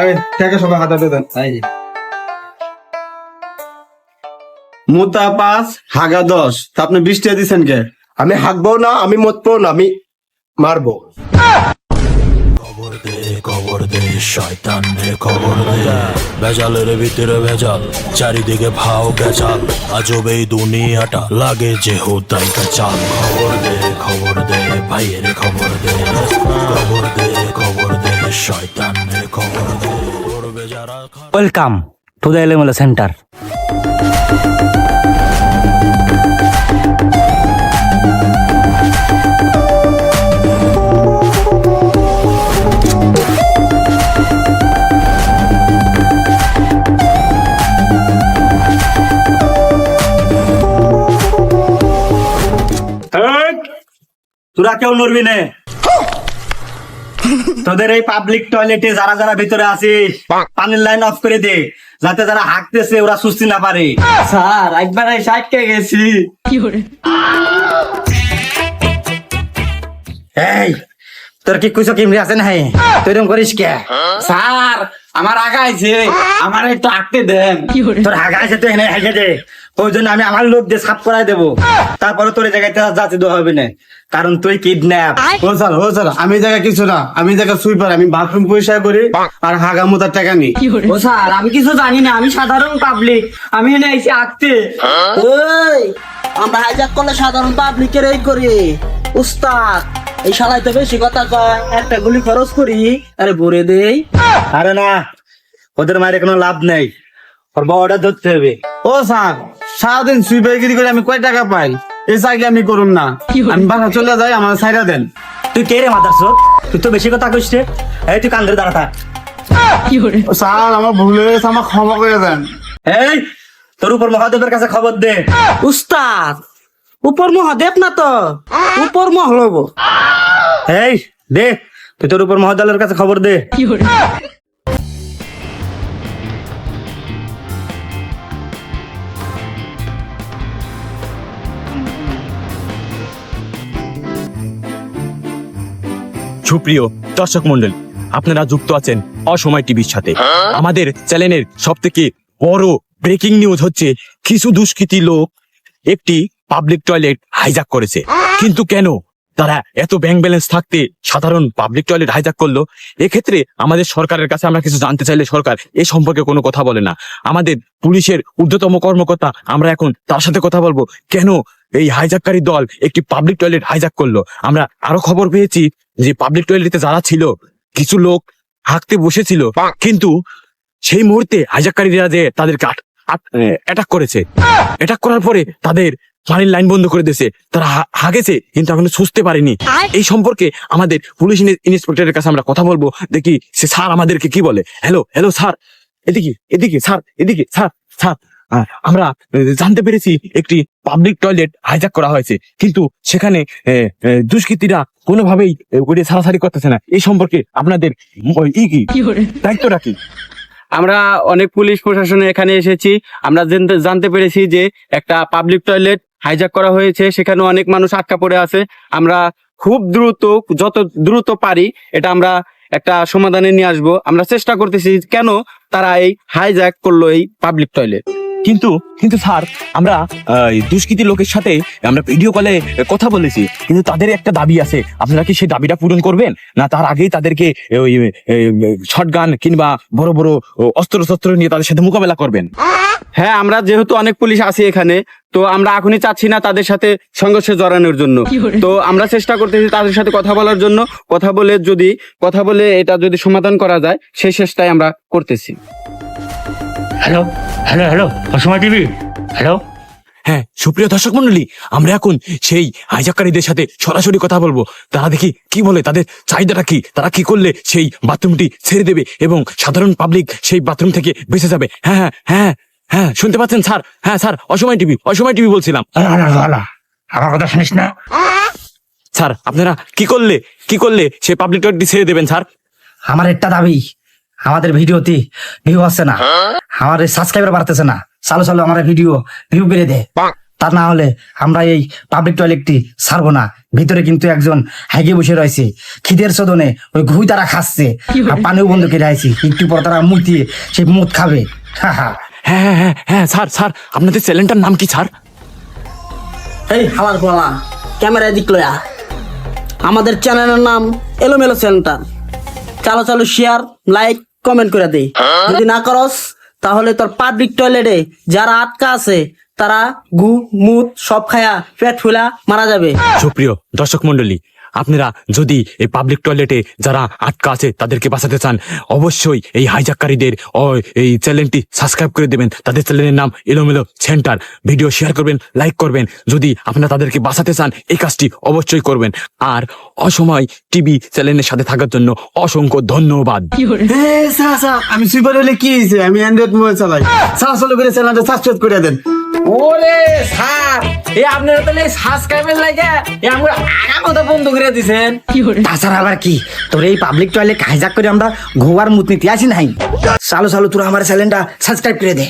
এই থেকে সবাই হাত হাতে দেন? মোতা পাঁচ হাগা দশ। তা আপনি বিশ টাকা দিচ্ছেন কে? আমি হাঁকবো না আমি মতবো না আমি মারবো। খবর দে শয়তান রে খবর দে। ভেজালের ভিতরে ভেজাল চারিদিকে ভাও বেচাল আজব এই দুনিয়াটা লাগে যে হোতাই চাল। খবর দে খবর দে ভাইয়ের খবর দে। খবর দে খবর দে শয়তান ওয়েলকাম টু দ্য এলিমেলা সেন্টার তোরা কেউ নড়বি নে। তোদের এই পাবলিক টয়লেটে যারা যারা ভিতরে আছিস পানির লাইন অফ করে দে যাতে যারা হাঁকতেছে ওরা সুস্থি না পারে। স্যার একবার এই সাইডকে গেছি। এই তোর কি কুচো কিমরি আছে না তুই এরকম করিস কে? স্যার আমার আগাইছে আমার একটু আঁকতে দেন। তোর হাগা আছে তুই এখানে হেগে দে। ওই জন্য আমি আমার লোক দিয়ে সাফ করাই দেবো। তারপরে তোর এই জায়গায় যাতে দেওয়া হবে না। কারণ তুই কিডন্যাপ ও স্যার ও স্যার আমি জায়গা কিছু না। আমি এই জায়গায় সুইপার আমি বাথরুম পরিষ্কার করি আর হাগা মোতার টাকা নিই ও স্যার আমি কিছু জানি না। আমি সাধারণ পাবলিক আমি এনে এসে আঁকতে। ওই আমরা হাইজাক করলে সাধারণ পাবলিকের এই করি। উস্তাদ। এই শালাই তো বেশি কথা কয় একটা গুলি খরচ করি আরে ভরে দেই। আরে না ওদের মায়ের কোনো লাভ নেই। ওর বড়টা ধরতে হবে। ও স্যার সারাদিন সুইপারগিরি করে আমি কয় টাকা পাই? এই চাকরি আমি করুন না। আমি বাসা চলে যাই আমার সাইডা দেন। তুই কে রে মাদার চোদ? তুই তো বেশি কথা কইস রে। এই তুই কান্দরে দাঁড়া থাক। স্যার আমার ভুল হয়ে গেছে আমার ক্ষমা করে দেন। এই তোর উপর মহাদেবের কাছে খবর দে। উস্তাদ! উপর মহাদেব না তো। উপর মহলব এই দে তুই তোর উপর মহাদেবের কাছে খবর দে। সুপ্রিয় দর্শক মন্ডল আপনারা যুক্ত আছেন অসময় টিভির সাথে। আমাদের চ্যানেলের সব থেকে বড় ব্রেকিং নিউজ হচ্ছে কিছু দুষ্কৃতী লোক একটি পাবলিক টয়লেট হাইজাক করেছে। কিন্তু কেন? তারা এত ব্যাংক ব্যালেন্স থাকতে সাধারণ পাবলিক টয়লেট হাইজাক করল? এক্ষেত্রে আমাদের সরকারের কাছে আমরা কিছু জানতে চাইলে সরকার এ সম্পর্কে কোনো কথা বলে না। আমাদের পুলিশের ঊর্ধ্বতম কর্মকর্তা, আমরা এখন তার সাথে কথা বলব। কেন এই হাইজাককারী দল একটি পাবলিক টয়লেট হাইজাক করল? আমরা আরও খবর পেয়েছি যে পাবলিক টয়লেটে যারা ছিল, কিছু লোক হাঁকতে বসেছিল। কিন্তু সেই মুহূর্তে হাইজাককারীরা যে তাদেরকে অ্যাটাক করেছে। অ্যাটাক করার পরে তাদের পানির লাইন বন্ধ করে দিয়েছে। তারা হাগেছে কিন্তু এখনও সুস্থতে পারেনি। এই সম্পর্কে আমাদের পুলিশ ইন- ইন্সপেক্টরের কাছে আমরা কথা বলব। দেখি সে স্যার আমাদেরকে কি বলে। Hello hello sir. এদিকে এদিকে স্যার এদিকে স্যার স্যার। আমরা জানতে পেরেছি একটি পাবলিক টয়লেট হাইজাক করা হয়েছে। কিন্তু সেখানে দুষ্কৃতীরা কোনোভাবেই ওটা সারাসারি করতেছে না। এই সম্পর্কে আপনাদের ই কি? দায়িত্বটা কি? আমরা অনেক পুলিশ প্রশাসনে এখানে এসেছি। আমরা জানতে- পেরেছি যে একটা পাবলিক টয়লেট হাইজ্যাক করা হয়েছে। সেখানে অনেক মানুষ আটকা পড়ে আছে। আমরা খুব দ্রুত, যত দ্রুত পারি এটা আমরা একটা সমাধানে নিয়ে আসব। আমরা চেষ্টা করতেছি কেন তারা এই হাইজ্যাক করল এই পাবলিক টয়লেট কিন্তু কিন্তু স্যার আমরা দুষ্কৃতী লোকের সাথে আমরা ভিডিও কলে কথা বলেছি কিন্তু তাদের একটা দাবি আছে। আপনারা কি সেই দাবিটা পূরণ করবেন? না তার আগেই তাদেরকে ওই শটগান কিংবা বড় বড় অস্ত্র শস্ত্র নিয়ে তাদের সাথে মোকাবেলা করবেন। হ্যাঁ আমরা যেহেতু অনেক পুলিশ আছি এখানে তো আমরা এখনই চাচ্ছি না তাদের সাথে সংঘর্ষে জড়ানোর জন্য। তো আমরা চেষ্টা করতেছি তাদের সাথে কথা বলার জন্য। কথা বলে যদি কথা বলে এটা যদি সমাধান করা যায় সেই চেষ্টাই আমরা করতেছি। হ্যালো হ্যালো হ্যালো অসময় টিভি হ্যালো হ্যাঁ সুপ্রিয় দর্শক মন্ডলী আমরা এখন সেই হাইজাকারীদের সাথে সরাসরি কথা বলব। তারা দেখি কি বলে তাদের চাহিদাটা কি তারা কি করলে সেই বাথরুমটি ছেড়ে দেবে এবং সাধারণ পাবলিক সেই বাথরুম থেকে বেঁচে যাবে? হ্যাঁ হ্যাঁ হ্যাঁ হ্যাঁ শুনতে পাচ্ছেন স্যার? হ্যাঁ স্যার অসময় টিভি অসময় টিভি বলছিলাম। আমার কথা শুনিস না স্যার আপনারা কি করলে কি করলে সেই পাবলিক টয়লেটটি ছেড়ে দেবেন স্যার? আমার একটা দাবি আমাদের ভিডিওতে ভিউ আসছে না। আমার সাবস্ক্রাইবার বাড়তেছে না। চালু চালু আমার ভিডিও ভিউ বেড়ে দে তা না হলে আমরা এই পাবলিক টয়লেটটি ছাড়বো না। ভিতরে কিন্তু একজন হাইগে বসে রয়েছে। খিদের সদনে ওই ঘুই তারা খাচ্ছে। আর পানিও বন্ধ করে রাখছি একটু পর তারা মুতিয়ে সে মুদ খাবে। হা হা। হ্যাঁ হ্যাঁ হ্যাঁ হ্যাঁ স্যার স্যার আপনাদের চ্যানেলটার নাম কি স্যার এই হালার পালা ক্যামেরা দিক লয়া। আমাদের চ্যানেলের নাম এলোমেলো সেন্টার। চালো চালো শেয়ার লাইক কমেন্ট করে দেই। যদি না করস তাহলে তোর পাবলিক টয়লেটে যারা আটকা আছে তারা গু মুত সব খায়া পেট ফুলা মারা যাবে। সুপ্রিয় দর্শক মন্ডলী আপনারা যদি এই পাবলিক টয়লেটে যারা আটকা আছে তাদেরকে বাঁচাতে চান অবশ্যই এই হাইজাককারীদের এই চ্যানেলটি সাবস্ক্রাইব করে দেবেন। তাদের চ্যানেলের নাম এলোমেলো সেন্টার ভিডিও শেয়ার করবেন লাইক করবেন। যদি আপনারা তাদেরকে বাঁচাতে চান এই কাজটি অবশ্যই করবেন। আর অসময় টিভি চ্যানেলের সাথে থাকার জন্য অসংখ্য ধন্যবাদ। স্যার স্যার আমি সুইপার হলে কি হয়েছে? আমি অ্যান্ড্রয়েড মোবাইল চালাই। স্যার চলো করে চ্যানেলটা সাবস্ক্রাইব করে দেন। ওরে স্যার এ আপনারা তাহলে সাবস্ক্রাইবার লাগে আমরা আগা কথা বন্ধ করে দিছেন? তাছাড়া আবার কি? তোর এই পাবলিক টয়লেট হাইজাক করে আমরা ঘুয়ার মুত নিতে আসি নাই? চালো চালো তোরা আমার চ্যানেলটা সাবস্ক্রাইব করে দে।